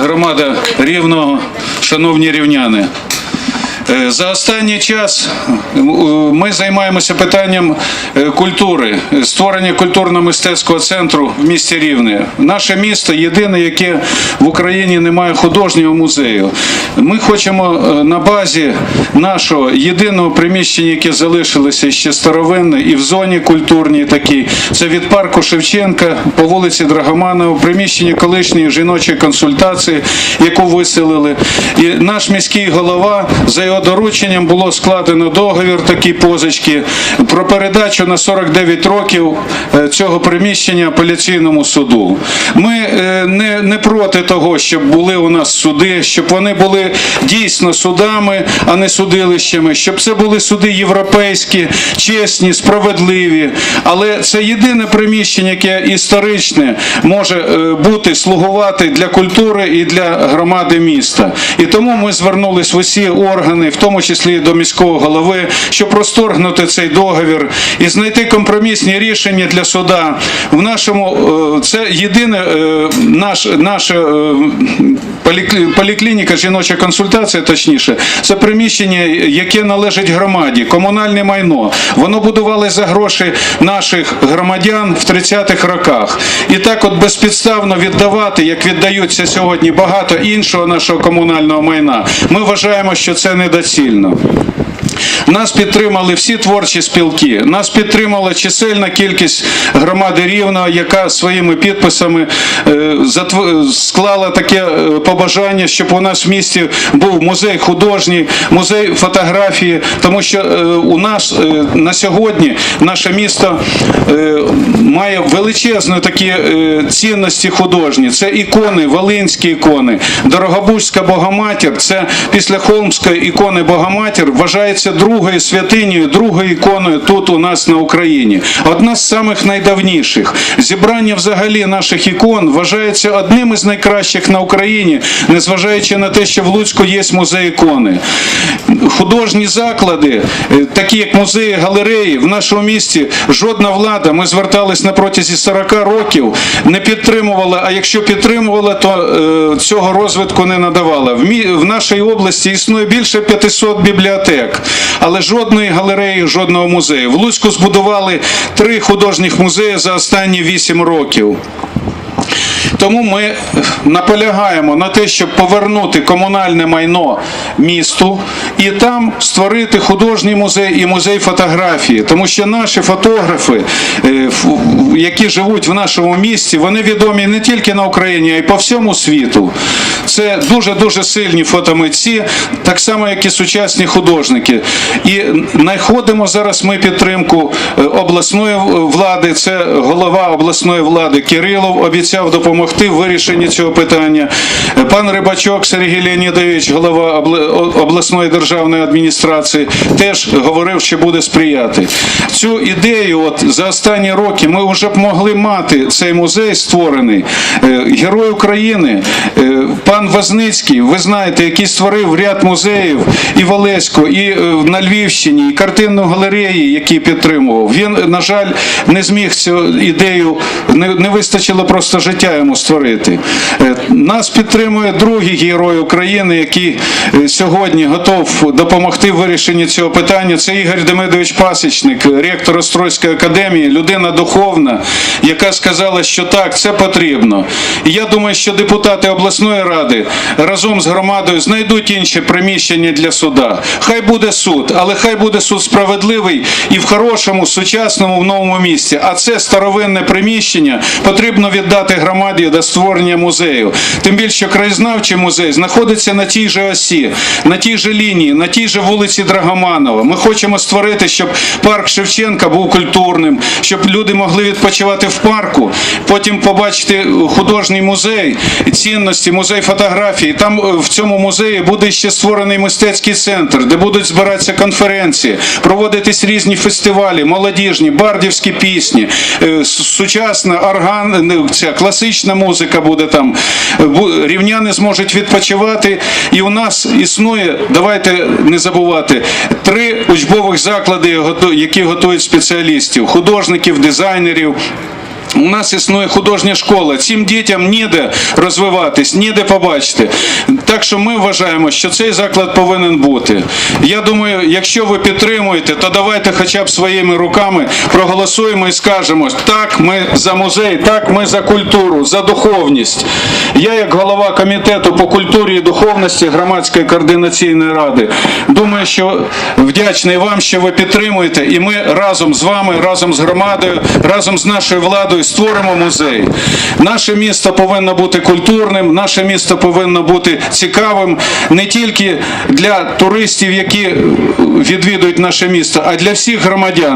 громада Рівного, шановні рівняни. Е, За останній час е, ми займаємося питанням е, культури, створення культурно-мистецького центру в місті Рівне. Наше місто єдине, яке в Україні не має художнього музею. Ми хочемо на базі нашого єдиного приміщення, яке залишилося ще старовинне, і в зоні культурній такій. Це від парку Шевченка по вулиці Драгоманова, приміщення колишньої жіночої консультації, яку виселили. І наш міський голова за його дорученням було складено договір такі позички про передачу на 49 років е, цього приміщення апеляційному суду. Ми е, не, не проти того, щоб були у нас суди, щоб вони були дійсно судами, а не судилищами, щоб це були суди європейські, чесні, справедливі. Але це єдине приміщення, яке історичне може е, бути слугувати для культури і для громади міста. І тому ми звернулись в усі органи, в тому числі до міського голови, щоб розторгнути цей договір і знайти компромісні рішення для суда. В нашому е, це єдине е, наш, наша е, поліклініка, жіноча консультація, точніше, це приміщення, яке належить громаді, комунальне майно. Воно будувалося за гроші наших громадян в 30-х роках. І так, от безпідставно віддавати, як віддаються сьогодні багато іншого нашого комунального майна. Ми вважаємо, що це недоцільно. Нас підтримали всі творчі спілки. Нас підтримала чисельна кількість громади Рівного, яка своїми підписами е, склала таке е, побажання, щоб у нас в місті був музей художній, музей фотографії, тому що е, у нас е, на сьогодні наше місто е, має величезні такі е, цінності художні. Це ікони, волинські ікони, Дорогобужська Богоматір. Це після Холмської ікони Богоматір вважається другою святинею, другою іконою тут у нас на Україні. Одна з самих найдавніших. Зібрання взагалі наших ікон вважається одним із найкращих на Україні, незважаючи на те, що в Луцьку є музей ікони. Художні заклади, е, такі як музеї, галереї, в нашому місті жодна влада, ми звертались на протязі 40 років, не підтримувала, а якщо підтримувала, то е, цього розвитку не надавала. В нашій області існує більше 500 бібліотек, але жодної галереї, жодного музею. В Луцьку збудували три художніх музеї за останні 8 років. Тому ми наполягаємо на те, щоб повернути комунальне майно місту і там створити художній музей і музей фотографії. Тому що наші фотографи, е, які живуть в нашому місті, вони відомі не тільки на Україні, а й по всьому світу. Це дуже дуже сильні фотомитці, так само як і сучасні художники. І знаходимо зараз ми підтримку е, обласної влади. Це голова обласної влади Кирилов обіцяв допомогти в вирішенні цього питання. Е, Пан Рибачок Сергій Леонідович, голова обласної державної адміністрації, теж говорив, що буде сприяти. Цю ідею, от за останні роки, ми вже б могли мати цей музей створений. Е, Герой України, пан Возницький, ви знаєте, який створив ряд музеїв і в Олеську, і е, на Львівщині, і картинну галереї, які підтримував. Він, на жаль, не зміг цю ідею, не, не вистачило просто життя йому створити. Е, Нас підтримує другий герой України, який е, сьогодні готов допомогти в вирішенні цього питання. Це Ігор Демидович Пасічник, ректор Острозької академії, людина духовна, яка сказала, що так, це потрібно. І я думаю, що депутати обласної ради разом з громадою знайдуть інші приміщення для суда. Хай буде суд, але хай буде суд справедливий і в хорошому, сучасному, в новому місці. А це старовинне приміщення потрібно віддати громаді до створення музею. Тим більше, краєзнавчий музей знаходиться на тій же осі, на тій же лінії, на тій же вулиці Драгоманова. Ми хочемо створити, щоб парк Шевченка був культурним, щоб люди могли відпочивати в парку, потім побачити художній музей, цінності, музей фотографії. Там е, в цьому музеї буде ще створений мистецький центр, де будуть збиратися конференції, проводитись різні фестивалі, молодіжні, бардівські пісні, е, сучасна орган, ця класична музика буде там. Е, Рівняни зможуть відпочивати. І у нас існує, давайте не забувати, три учбових заклади, які готують спеціалістів, художників, дизайнерів. У нас існує художня школа. Цим дітям ніде розвиватись, ніде побачити. Так що ми вважаємо, що цей заклад повинен бути. Я думаю, якщо ви підтримуєте, то давайте хоча б своїми руками проголосуємо і скажемо, так, ми за музей, так, ми за культуру, за духовність. Я, як голова комітету по культурі і духовності громадської координаційної ради, думаю, що вдячний вам, що ви підтримуєте, і ми разом з вами, разом з громадою, разом з нашою владою створимо музей. Наше місто повинно бути культурним, наше місто повинно бути цікавим не тільки для туристів, які відвідують наше місто, а для всіх громадян.